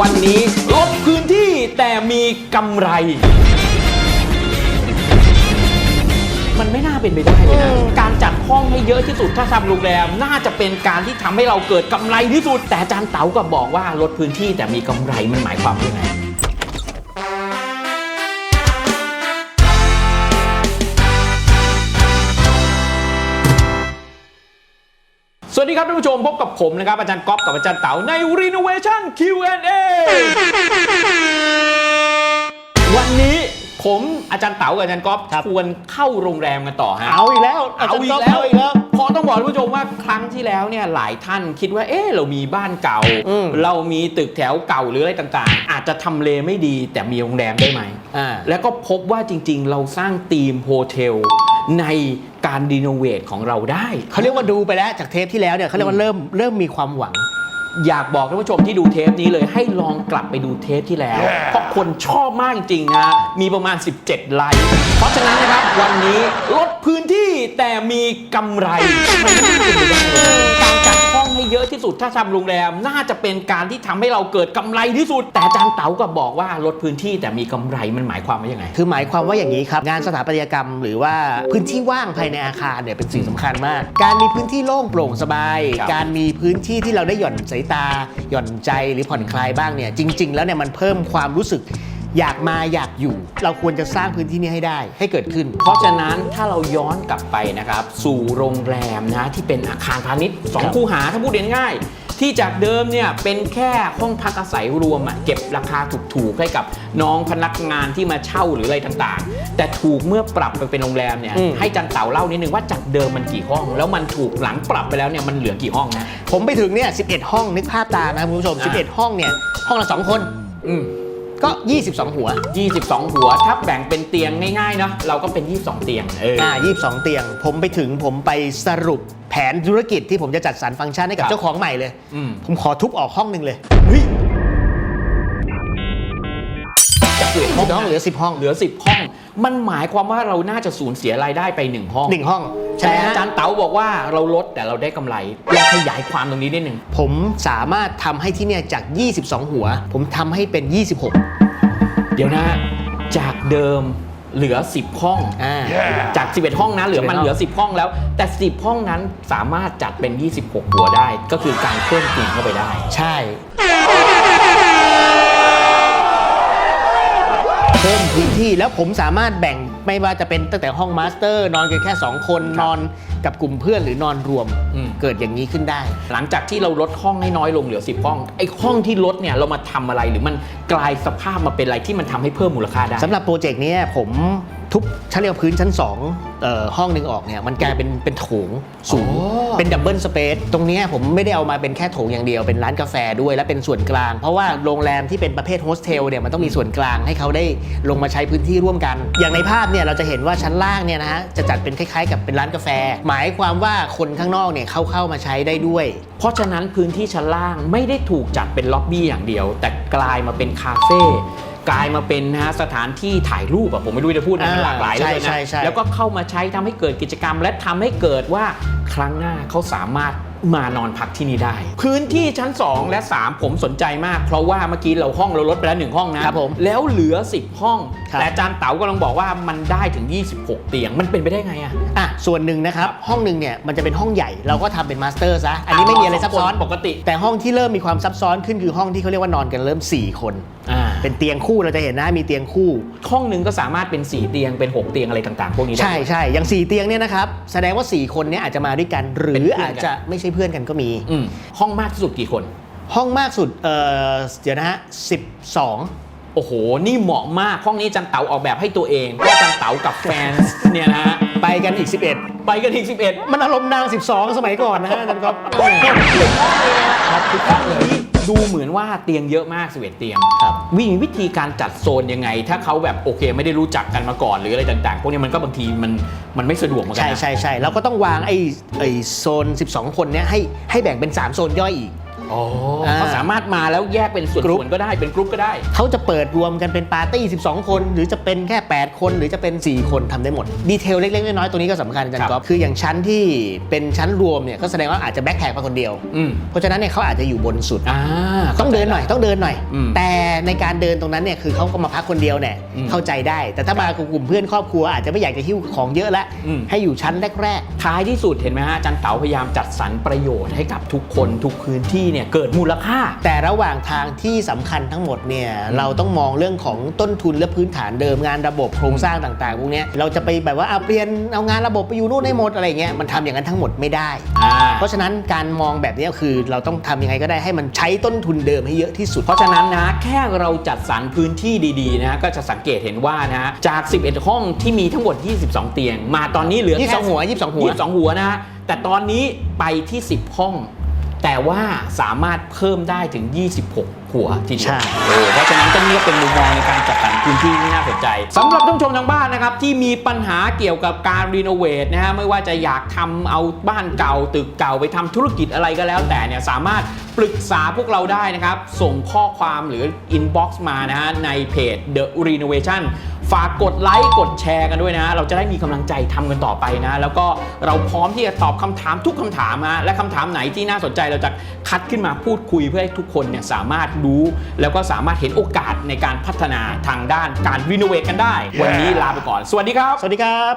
วันนี้ลดพื้นที่แต่มีกำไร มันไม่น่าเป็นไปได้เลยนะ การจัดห้องให้เยอะที่สุดถ้าทำโรงแรม น่าจะเป็นการที่ทำให้เราเกิดกำไรที่สุด แต่อาจารย์เต๋าก็บอกว่าลดพื้นที่แต่มีกำไรมันหมายความว่ายังไง สวัสดีครับท่านผู้ชมพบกับผมนะครับอาจารย์ก๊อฟกับอาจารย์เต๋าใน Renovation Q&A วันนี้ผมอาจารย์เต๋ากับอาจารย์ก๊อฟครับชวนเข้าโรงแรมกันต่อฮะเอาอีกแล้วเอาอีกจรย์แล้วเอาอีกแล้วเพราะต้องบอกท่านผู้ชมว่าครั้งที่แล้วเนี่ยหลายท่านคิดว่าเอ๊ะเรามีบ้านเก่าอืมเรามีตึกแถวเก่าหรืออะไรต่างๆ อาจจะทำเลไม่ดีแต่มีโรงแรมได้ไหมอ่าแล้วก็พบว่าจริงๆ เราสร้างธีมโฮเทลใน การรีโนเวทของเราได้เขาเรียกว่าดูไปแล้วจากเทปที่แล้วเนี่ยเขาเรียกว่าเริ่มเริ่มมีความหวัง อยากบอกท่านผู้ชมที่ดูเทปนี้เลยให้ลองกลับไปดูเทปที่แล้วเพราะคนชอบมากจริงๆนะ มีประมาณ 17 ไลค์เพราะฉะนั้นนะครับ วันนี้ลดพื้นที่แต่มีกำไรมันน่าเป็นไปได้เลยการจัด สุดถ้าทำโรงแรมน่าจะเป็นการที่ทำให้เราเกิดกำไรที่สุด แต่อาจารย์เต๋าก็บอกว่าลดพื้นที่แต่มีกำไรมันหมายความว่ายังไง คือหมายความว่าอย่างนี้ครับ งานสถาปัตยกรรม หรือว่าพื้นที่ว่างภายในอาคารเนี่ยเป็นสิ่งสำคัญมาก การมีพื้นที่โล่งโปร่งสบายครับการมีพื้นที่ที่เราได้หย่อนสายตา หย่อนใจหรือผ่อนคลายบ้างเนี่ยจริง ๆ แล้วเนี่ยมันเพิ่มความรู้สึก อยากมาอยากอยู่ เราควรจะสร้างพื้นที่นี้ให้ได้ให้เกิดขึ้น เพราะฉะนั้นถ้าเราย้อนกลับไปนะครับ สู่โรงแรมนะที่เป็นอาคารพาณิชย์สองครับคูหาถ้าพูดง่ายๆที่จากเดิมเนี่ยเป็นแค่ห้องพักอาศัยรวมอะเก็บราคาถูกๆให้กับน้องพนักงานที่มาเช่าหรืออะไรต่างๆ แต่ถูกเมื่อปรับไปเป็นโรงแรมเนี่ยอืมให้จันเต่าเล่านิดนึงว่าจากเดิมมันกี่ห้อง แล้วมันถูกหลังปรับไปแล้วเนี่ยมันเหลือกี่ห้องนะผมไปถึงเนี่ย11 ห้องนึกภาพตามนะครับคุณผู้ชมอ่า11 ห้องเนี่ยห้องละสองคน อืม ก็ 22 หัว 22 หัว ถ้าแบ่งเป็นเตียงง่ายๆเนาะเราก็เป็น 22 เตียงเออออ่า22 เตียง ผมไปถึงผมไปสรุปแผนธุรกิจที่ผมจะจัดสรรฟังก์ชันให้กับครับเจ้าของใหม่เลย อืมผมขอทุบออกห้องหนึ่งเลยเฮ้ย จะเปลี่ยนห้อง10ห้องเหลือ 10 ห้อง เหลือ 10 ห้อง มันหมายความว่าเราน่าจะสูญเสียรายได้ไป1ห้องหนึ่งห้องใช่ไหมอาฮะจารย์เต๋าบอกว่าเราลดแต่เราได้กำไรลองขยายความตรงนี้นิดหนึ่งผมสามารถทำให้ที่เนี่ยจาก 22 หัว ผมทำให้เป็น 26เดี๋ยวนะ จากเดิมเหลือ 10 ห้อง อ่า จาก 11 ห้องนะเหลือมัน11 เหลือ 10 ห้องแล้ว แต่ 10 ห้องนั้นสามารถจัดเป็น 26 หัวได้ ก็คือการเพิ่มเตียงเข้าไปได้ ใช่ เพิ่มพื้นที่แล้วผมสามารถแบ่งไม่ว่าจะเป็นตั้งแต่ห้องมาสเตอร์ นอนกันแค่ 2 คนนอนกับกลุ่มเพื่อนหรือนอนรวมอืม เกิดอย่างนี้ขึ้นได้ หลังจากที่เราลดห้องให้น้อยลงเหลือ 10 ห้อง ไอ้ห้องที่ลดเนี่ยเรามาทำอะไรหรือมันกลายสภาพมาเป็นอะไรที่มันทำให้เพิ่มมูลค่าได้ สำหรับโปรเจกต์เนี้ยผม ทุบชั้นเรียกว่าพื้นชั้น2เอ่อห้องหนึ่งออกเนี่ยมันกลายเป็นเป็นโถงสูงอ๋อเป็นดับเบิลสเปซตรงเนี้ยผมไม่ได้เอามาเป็นแค่โถงอย่างเดียว เป็นร้านกาแฟด้วยและเป็นส่วนกลาง เพราะว่าโรงแรมที่เป็นประเภทโฮสเทลเนี่ยมันต้องมีส่วนกลางให้เขาได้ลงมาใช้พื้นที่ร่วมกัน อย่างในภาพเนี่ยเราจะเห็นว่าชั้นล่างเนี่ยนะฮะจะจัดเป็นคล้ายๆ กับเป็นร้านกาแฟ หมายความว่าคนข้างนอกเนี่ยเข้าเข้ามาใช้ได้ด้วย เพราะฉะนั้นพื้นที่ชั้นล่างไม่ได้ถูกจัดเป็นล็อบบี้อย่างเดียว แต่กลายมาเป็นคาเฟ่ กลายมาเป็นนะฮะสถานที่ถ่ายรูปอะผมไม่รู้จะพูดนะมันหลากหลายเลยใช่นะใช่แล้วก็เข้ามาใช้ทำให้เกิดกิจกรรม และทำให้เกิดว่าครั้งหน้าเขาสามารถ มานอนพักที่นี่ได้ พื้นที่ชั้น 2 และ 3 ผมสนใจมาก เพราะว่าเมื่อกี้เราห้องเราลดไปแล้วหนึ่งห้องนะครับผมแล้วเหลือ 10 ห้อง ครับ แต่อาจารย์เต๋ากำลังบอกว่ามันได้ถึง 26 เตียงมันเป็นไปได้ไงอะอะส่วนหนึ่งนะครับ ห้องหนึ่งเนี่ยมันจะเป็นห้องใหญ่เราก็ทำเป็นมาสเตอร์ซะอันนี้ไม่มีอะไรซับซ้อน ปกติแต่ห้องที่เริ่มมีความซับซ้อนขึ้นคือห้องที่เขาเรียกว่านอนกันเริ่ม 4 คน อ่าเป็นเตียงคู่เราจะเห็นนะมีเตียงคู่ ห้องหนึ่งก็สามารถเป็น 4 เตียงเป็น 6 เตียงอะไรต่างๆ พวกนี้ได้ ใช่ใช่อย่าง 4 เตียงเนี่ยนะครับ แสดงว่า 4 คนเนี้อาจจะมาด้วยกัน หรืเป็นอเพื่อนกัน อาจจะไม่ใช่เพื่อนกันก็มี อืมห้องมากที่สุดกี่คน ห้องมากสุดเออเดี๋ยวนะฮะ12โอ้โห นี่เหมาะมาก ห้องนี้จันเต๋าออกแบบให้ตัวเองเพราะจันเต๋ากับแฟนเนี่ยนะฮะไปกันอีกไปกันอีก11 11มันอารมณ์นาง 12 สมัยก่อนนะฮะอาจารย์ก๊อฟ ครับทุกห้องเลย ดูเหมือนว่าเตียงเยอะมาก11เตียงครับวิวิธีการจัดโซนยังไง ถ้าเขาแบบโอเค ไม่ได้รู้จักกันมาก่อนหรืออะไรต่างๆ พวกนี้มันก็บางทีมันมันไม่สะดวกเหมือนกัใช่นะ ใช่ใช่เราก็ต้องวางไอ้ไอ้โซน 12 คนเนี้ยให้ให้แบ่งเป็น 3 โซนย่อยอีก อ๋อ๋ออ่าเขาสามารถมาแล้วแยกเป็นส่กรุ๊ปวนๆก็ได้เป็นกรุ๊ปก็ได้ เขาจะเปิดรวมกันเป็นปาร์ตี้ 12 คน หรือจะเป็นแค่ 8 คน หรือจะเป็น 4 คนทำได้หมด ดีเทลเล็กๆน้อยๆตัวนี้ก็สำคัญอาจันครับก๊อฟคืออย่างชั้นที่เป็นชั้นรวมเนี่ยก็แสดงว่าอาจจะแบ็คแท็กมาคนเดียว อืม เพราะฉะนั้นเนี่ยเขาอาจจะอยู่บนสุด อ่า ต้องเดินหน่อยต้องเดินหน่อย อืมแต่ในการเดินตรงนั้นเนี่ยคือเขาก็มาพักคนเดียวเนี่ยอืมเข้าใจได้ แต่ถ้ามากับกลุ่มเพื่อนครอบครัวอาจจะไม่อยากจะหิ้วของเยอะละอืม ให้อยู่ชั้นแรก ท้ายที่สุดเห็นไหมฮะอาจารย์เต๋าพยายามจัดสรรประโยชน์ให้กับทุกคนทุกพื้นที่เนี่ยเกิดมูลค่าๆแต่ระหว่างทางที่สำคัญทั้งหมดเนี่ยเราต้องมองเรื่องของต้นทุนและพื้นฐานเดิมงานระบบโครงสร้างต่างๆพวกเนี้ยเราจะไปแบบว่าเอาเปลี่ยนเอางานระบบไปอยู่นู่นให้หมดอะไรเงี้ยมันทำอย่างนั้นทั้งหมดไม่ได้อ่าเพราะฉะนั้นการมองแบบนี้คือเราต้องทำยังไงก็ได้ให้มันใช้ต้นทุนเดิมให้เยอะที่สุด เพราะฉะนั้นนะแค่เราจัดสรรพื้นที่ดีๆนะฮะก็จะสังเกตเห็นว่านะฮะจาก 11 ห้องที่มีทั้งหมด 22 เตียง มาตอนนี้เหลือแค่22หัว22หัว22หัวนะฮะแต่ตอนนี้ไปที่ 10 ห้อง แต่ว่าสามารถเพิ่มได้ถึง 26 หัวทีเดียวใช่โอ้เพราะฉะนั้นก็นี่ก็เป็นมุมมองในการจัดสรรพื้นที่ที่น่าสนใจสำหรับท่านผู้ชมทางบ้านนะครับ ที่มีปัญหาเกี่ยวกับการรีโนเวทนะฮะไม่ว่าจะอยากทำเอาบ้านเก่าตึกเก่าไปทำธุรกิจอะไรก็แล้ว แต่เนี่ยสามารถปรึกษาพวกเราได้นะครับ ส่งข้อความหรือ inbox มานะฮะในเพจ The Renovation ฝากกดไลค์กดแชร์กันด้วยนะ เราจะได้มีกำลังใจทำกันต่อไปนะ แล้วก็เราพร้อมที่จะตอบคำถามทุกคำถามนะและคำถามไหนที่น่าสนใจเราจะคัดขึ้นมาพูดคุยเพื่อให้ทุกคนเนี่ยสามารถรู้ แล้วก็สามารถเห็นโอกาสในการพัฒนาทางด้านการรีโนเวทกันได้ วันนี้ลาไปก่อน สวัสดีครับ สวัสดีครับ